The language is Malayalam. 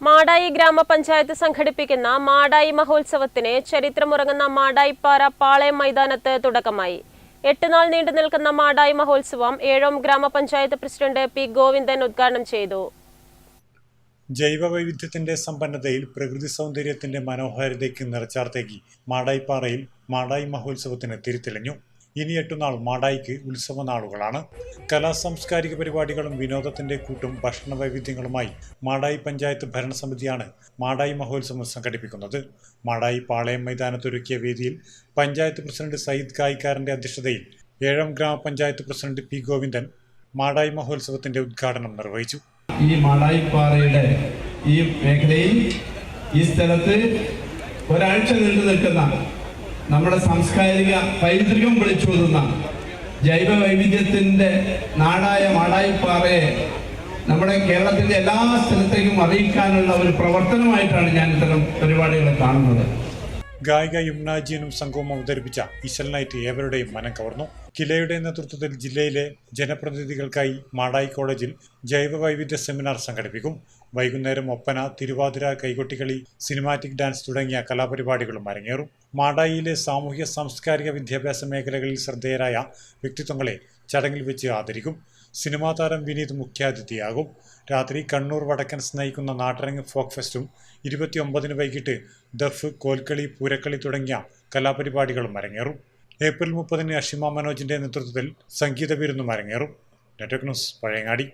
മാടായി ഗ്രാമപഞ്ചായത്ത് സംഘടിപ്പിക്കുന്ന മാടായി മഹോത്സവത്തിന് ചരിത്രമുറങ്ങുന്ന മാടായിപ്പാറ പാളയം മൈതാനത്ത് തുടക്കമായി. എട്ട് നാൾ നീണ്ടു നിൽക്കുന്ന മാടായി മഹോത്സവം ഏഴോം ഗ്രാമപഞ്ചായത്ത് പ്രസിഡന്റ് പി ഗോവിന്ദൻ ഉദ്ഘാടനം ചെയ്തു. ജൈവവൈവിധ്യത്തിന്റെ സമ്പന്നതയിൽ പ്രകൃതി സൗന്ദര്യത്തിന്റെ മനോഹാരിതയ്ക്ക് നിറച്ചാർത്തേക്ക് മാടായിപ്പാറയിൽ മാടായി മഹോത്സവത്തിന് തിരിതെളിഞ്ഞു ഇനി എട്ടുനാൾ മാടായിക്ക് ഉത്സവ നാളുകളാണ് കലാ സാംസ്കാരിക പരിപാടികളും വിനോദത്തിന്റെ കൂട്ടും ഭക്ഷണ വൈവിധ്യങ്ങളുമായി മാടായി പഞ്ചായത്ത് ഭരണസമിതിയാണ് മാടായി മഹോത്സവം സംഘടിപ്പിക്കുന്നത്. മാടായി പാളയം മൈതാനത്തൊരുക്കിയ വേദിയിൽ പഞ്ചായത്ത് പ്രസിഡന്റ് സയ്യിദ് കായിക്കാരന്റെ അധ്യക്ഷതയിൽ ഏഴാം ഗ്രാമപഞ്ചായത്ത് പ്രസിഡന്റ് പി ഗോവിന്ദൻ മാടായി മഹോത്സവത്തിന്റെ ഉദ്ഘാടനം നിർവഹിച്ചു. ഈ മാടായിപ്പാറയുടെ ഈ മേഖലയിൽ ഈ സ്ഥലത്ത് ഒരാഴ്ച നീണ്ടു നിൽക്കുന്ന നമ്മുടെ സാംസ്കാരിക പൈതൃകം വിളിച്ചോതുന്ന ജൈവ വൈവിധ്യത്തിന്റെ നാടായ മാടായിപ്പാറയെ നമ്മുടെ കേരളത്തിന്റെ എല്ലാ സ്ഥലത്തേക്കും അറിയിക്കാനുള്ള ഒരു പ്രവർത്തനമായിട്ടാണ് ഞാൻ ഇത്തരം പരിപാടികളെ കാണുന്നത്. ഗായിക യുംനാജിയനും സംഘവും അവതരിപ്പിച്ച ഇസൽ നൈറ്റ് ഏവരുടെയും മനം കവർന്നു. കിലയുടെ നേതൃത്വത്തിൽ ജില്ലയിലെ ജനപ്രതിനിധികൾക്കായി മാടായി കോളേജിൽ ജൈവ വൈവിധ്യ സെമിനാർ സംഘടിപ്പിക്കും. വൈകുന്നേരം ഒപ്പന തിരുവാതിര കൈകൊട്ടിക്കളി സിനിമാറ്റിക് ഡാൻസ് തുടങ്ങിയ കലാപരിപാടികളും അരങ്ങേറും. മാടായിയിലെ സാമൂഹ്യ സാംസ്കാരിക വിദ്യാഭ്യാസ മേഖലകളിൽ ശ്രദ്ധേയരായ വ്യക്തിത്വങ്ങളെ ചടങ്ങിൽ വെച്ച് ആദരിക്കും. സിനിമാ താരം വിനീത് മുഖ്യാതിഥിയാകും. രാത്രി കണ്ണൂർ വടക്കൻ സ്നേഹിക്കുന്ന നാട്ടരങ്ങ് ഫോക്ക് ഫെസ്റ്റും ഇരുപത്തിയൊമ്പതിന് വൈകിട്ട് ദഫ് കോൽക്കളി പൂരക്കളി തുടങ്ങിയ കലാപരിപാടികളും അരങ്ങേറും. ഏപ്രിൽ മുപ്പതിന് അഷിമ മനോജിന്റെ നേതൃത്വത്തിൽ സംഗീത വിരുന്നും അരങ്ങേറും നെറ്റ്വർക്ക് ന്യൂസ് പഴയങ്ങാടി.